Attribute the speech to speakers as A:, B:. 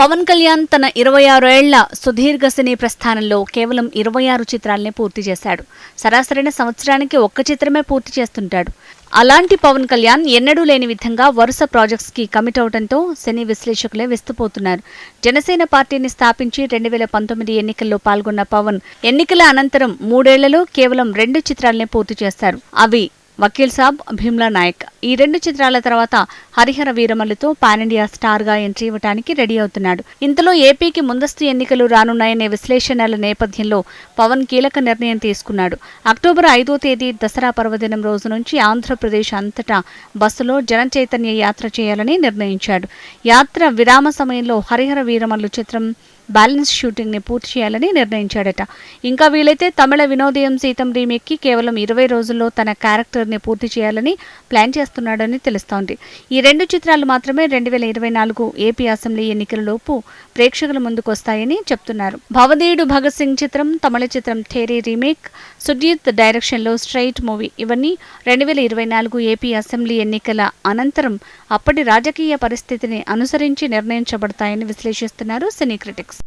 A: పవన్ కళ్యాణ్ తన ఇరవై ఆరు ఏళ్ళ సుదీర్ఘ సినీ ప్రస్థానంలో కేవలం ఇరవై ఆరు చిత్రాలనే పూర్తి చేశాడు. సరాసరైన సంవత్సరానికి ఒక్క చిత్రమే పూర్తి చేస్తుంటాడు. అలాంటి పవన్ కళ్యాణ్ ఎన్నడూ లేని విధంగా వరుస ప్రాజెక్ట్స్కి కమిట్ అవడంతో సినీ విశ్లేషకులే విస్తుపోతున్నారు. జనసేన పార్టీని స్థాపించి రెండు వేల పంతొమ్మిది ఎన్నికల్లో పాల్గొన్న పవన్ ఎన్నికల అనంతరం మూడేళ్ళలో కేవలం రెండు చిత్రాలనే పూర్తి చేస్తారు. అవి వకీల్ సాబ్ భీమ్లా నాయక్. ఈ రెండు చిత్రాల తర్వాత హరిహర వీరమల్లుతో పానిండియా స్టార్గా ఎంట్రీ ఇవ్వడానికి రెడీ అవుతున్నాడు. ఇంతలో ఏపీకి ముందస్తు ఎన్నికలు రానున్నాయనే విశ్లేషణల నేపథ్యంలో పవన్ కీలక నిర్ణయం తీసుకున్నాడు. అక్టోబర్ ఐదో తేదీ దసరా పర్వదినం రోజు నుంచి ఆంధ్రప్రదేశ్ అంతటా బస్సులో జన చైతన్య యాత్ర చేయాలని నిర్ణయించాడు. యాత్ర విరామ సమయంలో హరిహర వీరమల్లు చిత్రం బ్యాలెన్స్ షూటింగ్ని పూర్తి చేయాలని నిర్ణయించాడట. ఇంకా వీలైతే తమిళ వినోదయం సీతం రీమేక్కి కేవలం ఇరవై రోజుల్లో తన క్యారెక్టర్ని పూర్తి చేయాలని ప్లాన్ చేస్తున్నాడని తెలుస్తోంది. ఈ రెండు చిత్రాలు మాత్రమే రెండు వేల ఇరవై నాలుగు ఏపీ అసెంబ్లీ ఎన్నికలలోపు ప్రేక్షకుల ముందుకొస్తాయని చెప్తున్నారు. భవదేయుడు భగత్ సింగ్ చిత్రం తమిళ చిత్రం థేరీ రీమేక్ సుజీత్ డైరెక్షన్లో స్ట్రైట్ మూవీ ఇవన్నీ రెండు వేల ఇరవై నాలుగు ఏపీ అసెంబ్లీ ఎన్నికల అనంతరం అప్పటి రాజకీయ పరిస్థితిని అనుసరించి నిర్ణయించబడతాయని విశ్లేషిస్తున్నారు సినీ క్రిటిక్స్.